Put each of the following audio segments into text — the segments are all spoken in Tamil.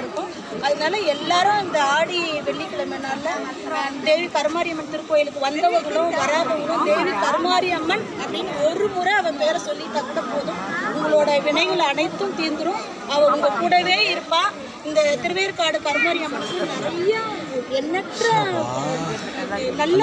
இருக்கும். அதனால எல்லாரும் இந்த ஆடி வெள்ளிக்கிழமைனால தேவி கருமாரியம்மன் திருக்கோயிலுக்கு வந்தவங்களும் வராதவங்களும் தேவி கருமாரியம்மன் அப்படின்னு ஒரு முறை அவன் பேரை சொல்லிட்டா கூட போதும். உங்களோட வினைகள் அனைத்தும் தீர்ந்துரும். அவ உங்க கூடவே இருப்பா. இந்த திருவேற்காடு கருமாரியம்மனுக்கு நிறைய எண்ணற்ற நல்ல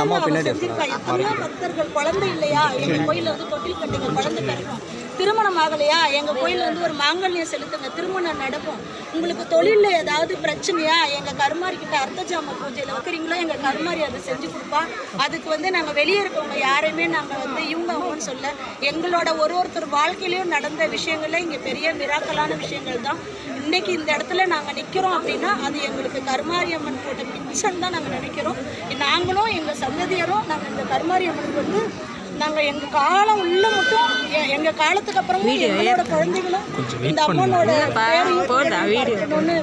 செஞ்சிருக்கா. எத்தனையோ பக்தர்கள் குழந்தை இல்லையா? எங்க கோயில்ல வந்து தொட்டில் கட்டிங்க குழந்தை பிறக்கும் திருமணம் ஆகலையா? எங்க கோயில்ல வந்து ஒரு மாங்கல்யம் செலுத்துங்க. திருமணம் நடக்கும். உங்களுக்கு தொழில்ல ஏதாவது பிரச்சனையா? எங்க கருமாரி கிட்ட அர்த்தஜாம பூஜையில வைக்கிறீங்களோ? எங்க கருமாரி அதை செஞ்சு கொடுப்பா. அதுக்கு வந்து நாங்க வெளியே இருக்கவங்க யாரையுமே நாங்க வந்து இவங்க அவங்கன்னு சொல்ல எங்களோட ஒரு ஒருத்தர் வாழ்க்கையிலயும் நடந்த விஷயங்கள்ல இங்க பெரிய மிராக்கலான விஷயங்கள் தான். இன்னைக்கு இந்த இடத்துல நாங்கள் நிற்கிறோம் அப்படின்னா அது எங்களுக்கு கருமாரியம்மன் போட்ட பிச்சன் தான் நாங்கள் நினைக்கிறோம். நாங்களும் எங்கள் சந்ததியரும் நாங்கள் இந்த கருமாரியம்மனுக்கு வந்து நாங்கள் எங்கள் காலம் உள்ள மட்டும் எங்க காலத்துக்கு அப்புறமும் எங்களோட குழந்தைகளும் இந்த அம்மனோட பேரையும்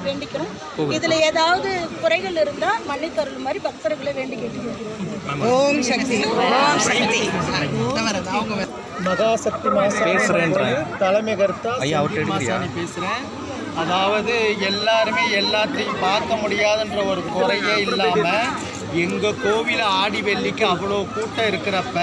வேண்டிக்கிறோம். இதுல ஏதாவது குறைகள் இருந்தா மன்னித்தருள் மாதிரி பக்தர்களை வேண்டி கேட்டுக்கிறோம் ஓம் சக்தி ஓம் சக்தி. மகாசக்தி மாசாணி தலைமை கருத்தா ஐயா? மாசாணி பேசுகிறேன் அதாவது எல்லாருமே எல்லாத்தையும் பார்க்க முடியாதுன்ற ஒரு குறையே இல்லாமல் எங்கள் கோவில ஆடி வெள்ளிக்கு அவ்வளோ கூட்டம் இருக்கிறப்ப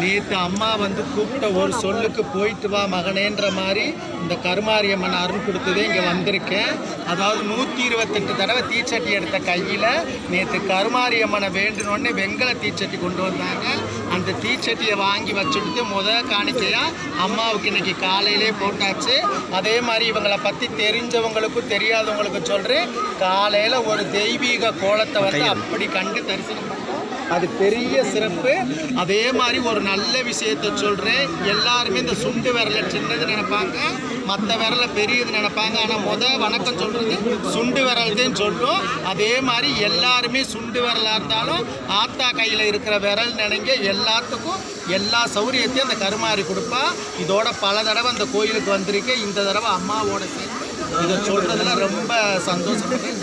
நேற்று அம்மா வந்து கூப்பிட்ட ஒரு சொல்லுக்கு போயிட்டு வா மகனேன்ற மாதிரி இந்த கருமாரியம்மன் அருள் கொடுத்ததே இங்கே வந்திருக்கேன். அதாவது நூற்றி இருபத்தெட்டு தடவை தீச்சட்டி எடுத்த கையில் நேற்று கருமாரியம்மனை வேண்டுனோடனே வெங்கல தீச்சட்டி கொண்டு வந்தாங்க. அந்த தீச்சட்டியை வாங்கி வச்சுட்டு முத காணிக்கையாக அம்மாவுக்கு இன்னைக்கு காலையிலே போட்டாச்சு. அதே மாதிரி இவங்களை பற்றி தெரிஞ்சவங்களுக்கும் தெரியாதவங்களுக்கும் சொல்கிறேன் காலையில் ஒரு தெய்வீக கோலத்தை வந்து அப்படி கண்டு தரிசனம் பண்ணோம். அது பெரிய சிறப்பு. அதே மாதிரி ஒரு நல்ல விஷயத்த சொல்கிறேன் எல்லாருமே இந்த சுண்டு விரலை சின்னது நினைப்பாங்க மற்ற விரலை பெரியது நினைப்பாங்க. ஆனால் முத வணக்கம் சொல்கிறது சுண்டு விரல் சொல்லும் அதே மாதிரி எல்லாருமே சுண்டு விரலாக இருந்தாலும் ஆத்தா கையில் இருக்கிற விரல் நினைங்க எல்லாத்துக்கும் எல்லா சௌரியத்தையும் அந்த கருமாறி கொடுப்பா. இதோட பல தடவை அந்த கோயிலுக்கு வந்திருக்கேன். இந்த தடவை அம்மாவோட சேர்ந்து இதை சொல்கிறதுல ரொம்ப சந்தோஷப்படுறேன்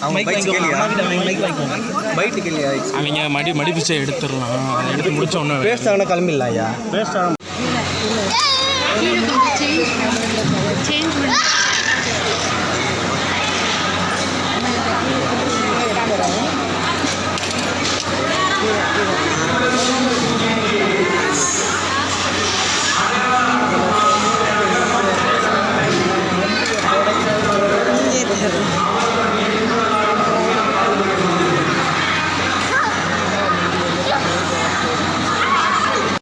அவங்க பைக் அவங்க மடி மடிப்பிச்சை எடுத்துடலாம். அதை எடுத்து முடிச்ச உடனே பேஸ்ட் ஆகணும் கிளம்பிடலாம் ஐயா வேஸ்ட் ஆகும் சேஞ்ச் பண்ணி